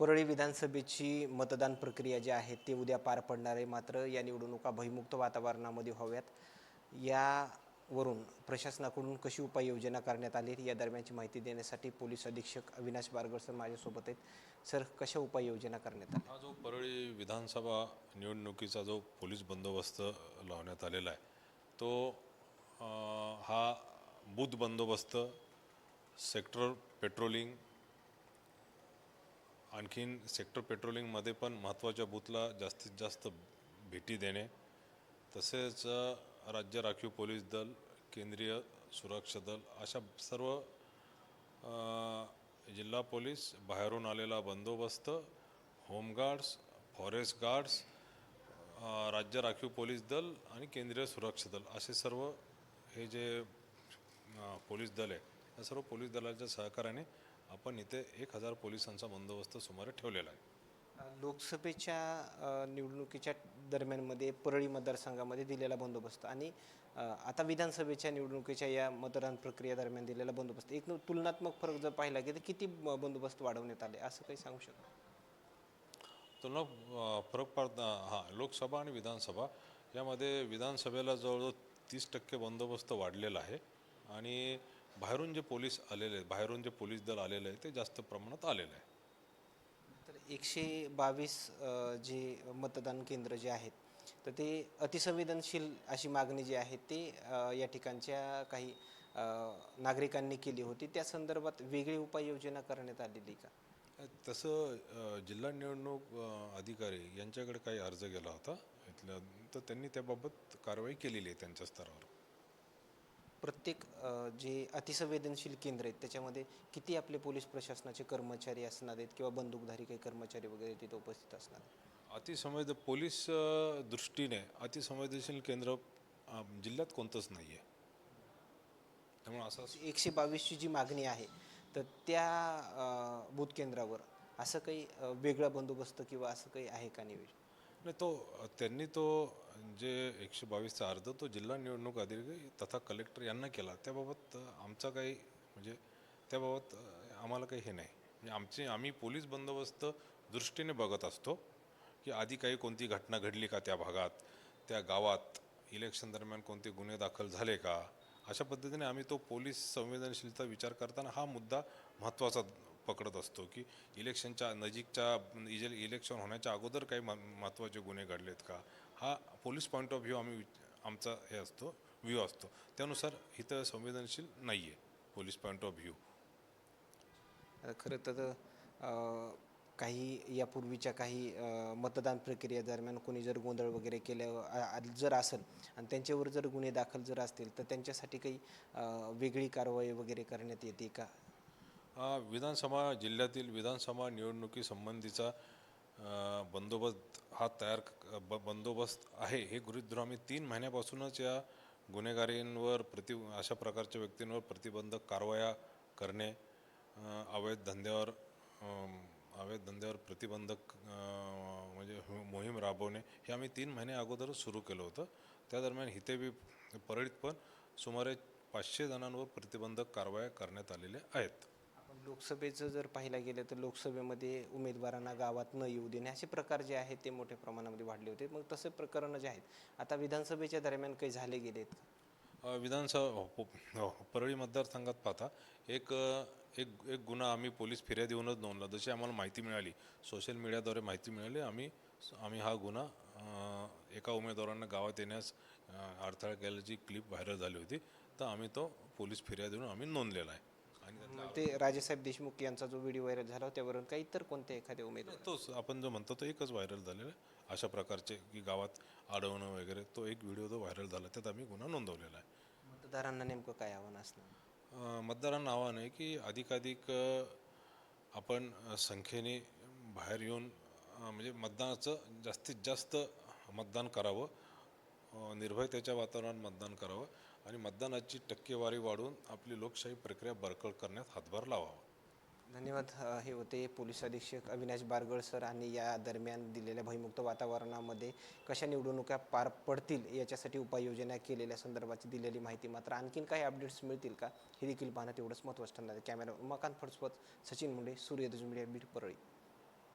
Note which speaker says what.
Speaker 1: परळी विधानसभेची मतदान प्रक्रिया जी आहे ती उद्या पार पडणार आहे. मात्र या निवडणुका भयमुक्त वातावरणामध्ये व्हाव्यात. यावरून प्रशासनाकडून कशी उपाययोजना करण्यात आली या दरम्यानची माहिती देण्यासाठी पोलीस अधीक्षक अविनाश बारगड सर माझ्यासोबत आहेत. सर कशा उपाययोजना करण्यात आल्या?
Speaker 2: हा जो परळी विधानसभा निवडणुकीचा जो पोलीस बंदोबस्त लावण्यात आलेला आहे तो हा बूथ बंदोबस्त सेक्टर पेट्रोलिंग आणखीन सेक्टर पेट्रोलिंगमध्ये पण महत्त्वाच्या बूथला जास्तीत जास्त भेटी देणे. तसेच राज्य राखीव पोलीस दल केंद्रीय सुरक्षा दल अशा सर्व जिल्हा पोलीस बाहेरून आलेला बंदोबस्त होमगार्ड्स फॉरेस्ट गार्ड्स राज्य राखीव पोलीस दल आणि केंद्रीय सुरक्षा दल असे सर्व हे जे पोलीस दल आहे या सर्व पोलीस दलाच्या सहकार्याने आपण इथे एक हजार पोलिसांचा बंदोबस्त सुमारे ठेवलेला आहे.
Speaker 1: लोकसभेच्या निवडणुकीच्या दरम्यानमध्ये परळी मतदारसंघामध्ये दिलेला बंदोबस्त आणि आता विधानसभेच्या निवडणुकीच्या या मतदान प्रक्रिया दरम्यान दिलेला बंदोबस्त. एक तुलनात्मक फरक जर पाहिला गेला तर किती बंदोबस्त वाढवण्यात आले? असं काही सांगू शकतो?
Speaker 2: तुलना फरक पडता हां लोकसभा आणि विधानसभा यामध्ये विधानसभेला जवळजवळ तीस टक्के बंदोबस्त वाढलेला आहे. आणि बाहेरून जे पोलीस आलेले आहेत बाहेरून जे पोलीस दल आलेलं आहे ते जास्त प्रमाणात आलेलं आहे
Speaker 1: तर एकशे बावीस जे मतदान केंद्र जे आहेत तर ते अतिसंवेदनशील अशी मागणी जी आहे ते या ठिकाणच्या काही नागरिकांनी केली होती. त्या संदर्भात वेगळी उपाययोजना करण्यात आलेली का?
Speaker 2: तसं जिल्हा निवडणूक अधिकारी यांच्याकडे काही अर्ज गेला होता इथल्या तर त्यांनी त्याबाबत कारवाई केलेली आहे त्यांच्या स्तरावर.
Speaker 1: प्रत्येक जे अतिसंवेदनशील केंद्र आहेत त्याच्यामध्ये किती आपले पोलीस प्रशासनाचे कर्मचारी असणार आहेत किंवा बंदूकधारी काही कर्मचारी वगैरे तिथे उपस्थित असणार आहेत?
Speaker 2: अतिसंवेद पोलीस दृष्टीने अतिसंवेदनशील केंद्र जिल्ह्यात कोणतंच नाही आहे त्यामुळे असं
Speaker 1: एकशे बावीसची जी मागणी आहे तर त्या बूथ केंद्रावर असं काही वेगळा बंदोबस्त किंवा असं काही आहे का नियोजन
Speaker 2: नाही तो त्यांनी तो जे एकशे बावीसचा अर्ज तो जिल्हा निवडणूक अधिकारी तथा कलेक्टर यांना केला. त्याबाबत आमचा काही म्हणजे त्याबाबत आम्हाला काही हे नाही. म्हणजे आमचे आम्ही पोलीस बंदोबस्त दृष्टीने बघत असतो की आधी काही कोणती घटना घडली का त्या भागात त्या गावात इलेक्शन दरम्यान कोणते गुन्हे दाखल झाले का? अशा पद्धतीने आम्ही तो पोलीस संवेदनशीलता विचार करताना हा मुद्दा महत्त्वाचा पकडत असतो की इलेक्शनच्या नजीकच्या इजे इलेक्शन होण्याच्या अगोदर काही म महत्त्वाचे गुन्हे घडलेत का? हा पोलीस पॉईंट ऑफ व्ह्यू आम्ही आमचा हे असतो व्ह्यू असतो. त्यानुसार इथं संवेदनशील नाही आहे पोलीस पॉईंट ऑफ व्ह्यू.
Speaker 1: खरं तर काही यापूर्वीच्या काही मतदान प्रक्रियेदरम्यान कोणी जर गोंधळ वगैरे केलं जर असेल आणि त्यांच्यावर जर गुन्हे दाखल जर असतील तर त्यांच्यासाठी काही वेगळी कारवाई वगैरे करण्यात येते का?
Speaker 2: हा विधानसभा जिल्ह्यातील विधानसभा निवडणुकीसंबंधीचा बंदोबस्त हा तयार ब बंदोबस्त आहे. हे गृहीत धरून आम्ही तीन महिन्यापासूनच या गुन्हेगारींवर प्रति अशा प्रकारच्या व्यक्तींवर प्रतिबंधक कारवाया करणे अवैध धंद्यावर अवैध धंद्यावर प्रतिबंधक म्हणजे मोहीम राबवणे हे आम्ही तीन महिने अगोदरच सुरू केलं होतं. त्या दरम्यान इथे बी परळीत पण सुमारे पाचशे जणांवर प्रतिबंधक कारवाया करण्यात आलेल्या आहेत.
Speaker 1: लोकसभेचं जर पाहायला गेलं तर लोकसभेमध्ये उमेदवारांना गावात न येऊ देणे असे प्रकार जे आहेत ते मोठ्या प्रमाणामध्ये वाढले होते. मग तसे प्रकरणं जे आहेत आता विधानसभेच्या दरम्यान काही झाले गेले आहेत का?
Speaker 2: विधानसभा हो, हो, हो, परळी मतदारसंघात पाहता एक एक एक गुन्हा आम्ही पोलीस फिर्याद देऊनच नोंदला जशी आम्हाला माहिती मिळाली सोशल मीडियाद्वारे माहिती मिळाली आम्ही आम्ही हा गुन्हा एका उमेदवारांना गावात येण्यास अडथळा केल्याची क्लिप व्हायरल झाली होती. तर आम्ही तो पोलीस फिर्याद देऊन आम्ही नोंदलेला आहे.
Speaker 1: ते राजेसाहेब देशमुख यांचा जो व्हिडिओ व्हायरल झाला त्यावरून काही इतर कोणत्या एखाद्या उमेदवार?
Speaker 2: तोच आपण जो म्हणतो तो एकच व्हायरल झालेला आहे. अशा प्रकारचे की गावात अडवणं वगैरे तो एक व्हिडिओ जो व्हायरल झाला त्यात आम्ही गुन्हा नोंदवलेला आहे.
Speaker 1: मतदारांना नेमकं काय आव्हान असणार?
Speaker 2: अ, मतदारांना आव्हान आहे की अधिकाधिक अ, आपण अ, संख्येने बाहेर येऊन अ, म्हणजे मतदानाचं जास्तीत जास्त मतदान करावं. अ, निर्भयतेच्या वातावरणात मतदान करावं. आणि मतदानाची टक्केवारी वाढवून आपली लोकशाही प्रक्रिया बळकट करण्यात हातभार लावावा.
Speaker 1: धन्यवाद. हे होते पोलीस अधीक्षक अविनाश बारगळ सर आणि या दरम्यान दिलेल्या भयमुक्त वातावरणामध्ये कशा निवडणुका पार पडतील याच्यासाठी उपाययोजना केलेल्या संदर्भाची दिलेली माहिती मात्र आणखीन काही अपडेट्स मिळतील का हे देखील पाहणं तेवढंच महत्त्वाचं ठरणार आहे. कॅमेरा उमाकांत फडसवत सचिन मुंडे सूर्यदुज मीडिया बीड परळी.